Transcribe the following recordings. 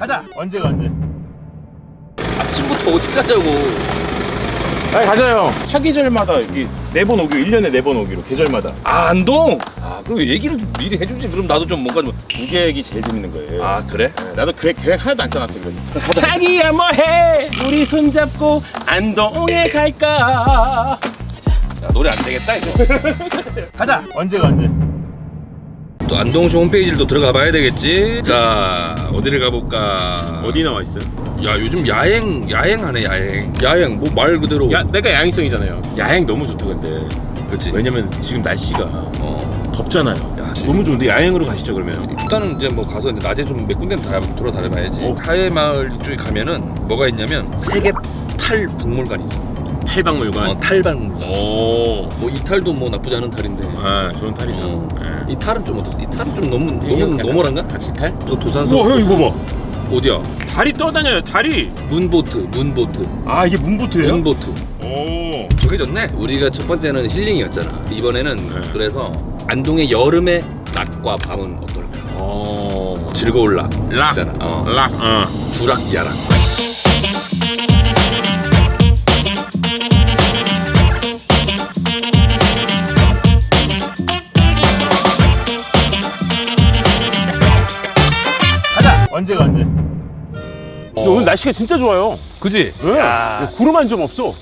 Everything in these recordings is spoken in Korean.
가자. 언제가 언제? 아침부터 어디 가자고. 아 가자요. 사계절마다 이게 네 번 오기로 1년에 네 번 오기로 계절마다. 아, 안동? 아, 그럼 얘기를 좀 미리 해주지. 그럼 나도 좀 뭔가 좀. 두 계획이 제일 재밌는 거예요. 아, 그래? 네, 나도 계획, 계획 하나도 안 짜놨어 그래서. 자기야 뭐해? 우리 손 잡고 안동에 갈까? 야, 노래 안 되겠다, 이거. 가자. 언제가 언제? 또 안동시 홈페이지를 또 들어가 봐야 되겠지. 자, 어디를 가볼까? 어디 나와 있어요? 야, 요즘 야행, 야행하네, 야행. 야행, 뭐 말 그대로. 야 내가 야행성이잖아요. 야행 너무 좋다 근데. 그렇지. 왜냐면 지금 날씨가 어. 덥잖아요. 야, 너무 좋은데 야행으로 가시죠 그러면. 일단은 이제 뭐 가서 이제 낮에 좀 몇 군데 다 돌아다녀 봐야지. 어. 하회마을 이쪽에 가면은 뭐가 있냐면 세계 탈 박물관이 있어. 탈박물관. 어, 탈 박물관. 오. 뭐 이 탈도 뭐 나쁘지 않은 탈인데. 아 좋은 탈이죠. 어. 네. 이 탈은 좀 어떻어? 이 탈은 좀 너무 너무 약간 너무란가? 각시탈? 저 두산서. 우와 형 이거 봐. 어디야? 다리 떠다녀요 다리. 문보트, 문보트, 아 이게 문보트예요? 문보트. 오. 저게 좋네. 우리가 첫 번째는 힐링이었잖아. 이번에는 네. 그래서 안동의 여름의 낮과 밤은 어떨까? 어. 즐거울 락. 락. 있잖아. 어. 락. 어. 주락 야락. 언제가 언제? 오늘 날씨가 진짜 좋아요. 그지? 네. 야. 구름 한 점 없어.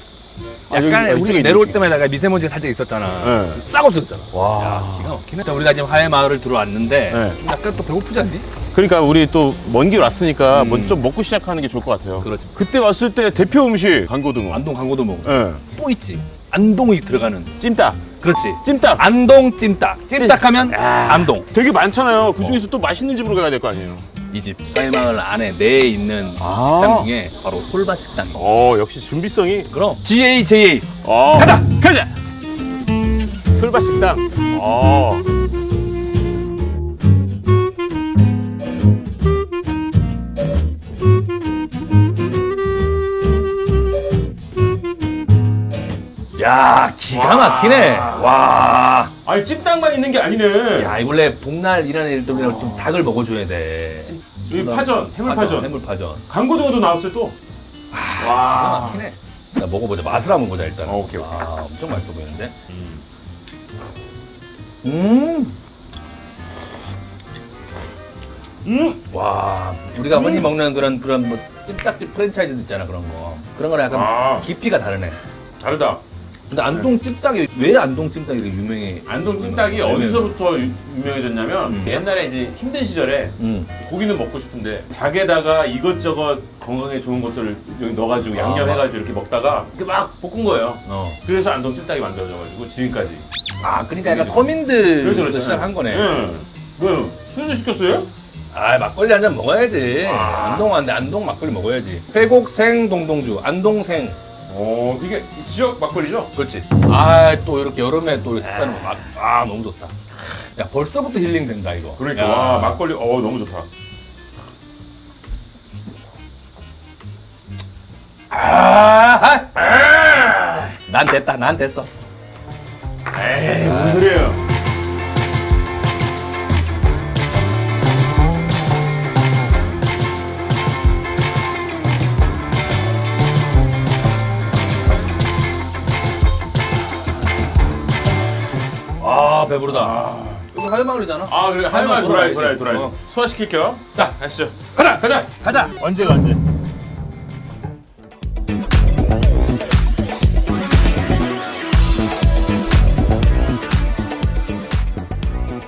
아, 약간 여기 우리 이쪽에 내려올. 때마다 미세먼지가 살짝 있었잖아. 네. 싹 없어졌잖아. 와. 기가 막히네. 자, 우리가 지금 하회 마을을 들어왔는데 네. 좀 약간 또 배고프지 않니? 그러니까 우리 또 먼 길 왔으니까 음. 먼저 좀 먹고 시작하는 게 좋을 것 같아요. 그렇지. 그때 왔을 때 대표 음식 강고등어. 안동 먹고 예. 또 있지. 안동이 들어가는. 찜닭. 그렇지. 찜닭. 안동 찜닭. 찜닭하면 야. 안동. 되게 많잖아요. 그 중에서 또 맛있는 집으로 가야 될 거 아니에요. 이 집. 하회 마을 안에 내에 있는 아. 식당 중에 바로 솔밭 식당. 어 역시 준비성이. 그럼 GAJA. 어. 가자. 가자. 솔밭 식당. 어. 야, 기가 막히네. 와. 아니 찜닭만 있는 게 아니네. 야, 이 원래 복날 이런 애들은 좀 닭을 먹어줘야 돼. 여기 파전, 해물파전. 해물파전. 강고등어도 나왔어요 또. 기가 와. 막히네. 자, 먹어보자. 맛을 한번 보자, 일단. 어, 오케이, 오케이. 아, 엄청 맛있어 보이는데? 음. 음. 와, 우리가 흔히 먹는 그런, 그런 뭐, 찜닭집 프랜차이즈 있잖아, 그런 거. 그런 거랑 약간 아. 깊이가 다르네. 다르다. 근데 안동 찜닭이, 왜 안동 찜닭이 이렇게 유명해? 안동 찜닭이 네. 어디서부터 유- 유명해졌냐면 음. 옛날에 이제 힘든 시절에 음. 고기는 먹고 싶은데 닭에다가 이것저것 건강에 좋은 것들을 여기 넣어가지고 아. 양념해가지고 이렇게 먹다가 이렇게 막 볶은 거예요. 어. 그래서 안동 찜닭이 만들어져가지고 지금까지. 아, 그러니까 약간 서민들부터 그렇죠. 시작한 거네. 응. 뭐요? 술도 시켰어요? 아 막걸리 한 잔 먹어야지. 아. 안동 안돼 안동 막걸리 먹어야지. 회곡생 동동주 안동생. 어, 이게 지역 막걸리죠? 그렇지. 아 또 이렇게 여름에 또 색다른 거. 막, 아 너무 좋다. 야 벌써부터 힐링 된다 이거. 그러니까 야. 와 막걸리 어 너무 좋다. 아, 아. 난 됐다. 난 됐어. 에이 무슨 소리예요? 배부르다. 여기 하회마을이잖아. 아 그래 돌아야 돌아야지. 돌아야 돌아야. 어. 소화시킬게요. 자 가시죠. 가자 가자. 가자. 언제가 언제?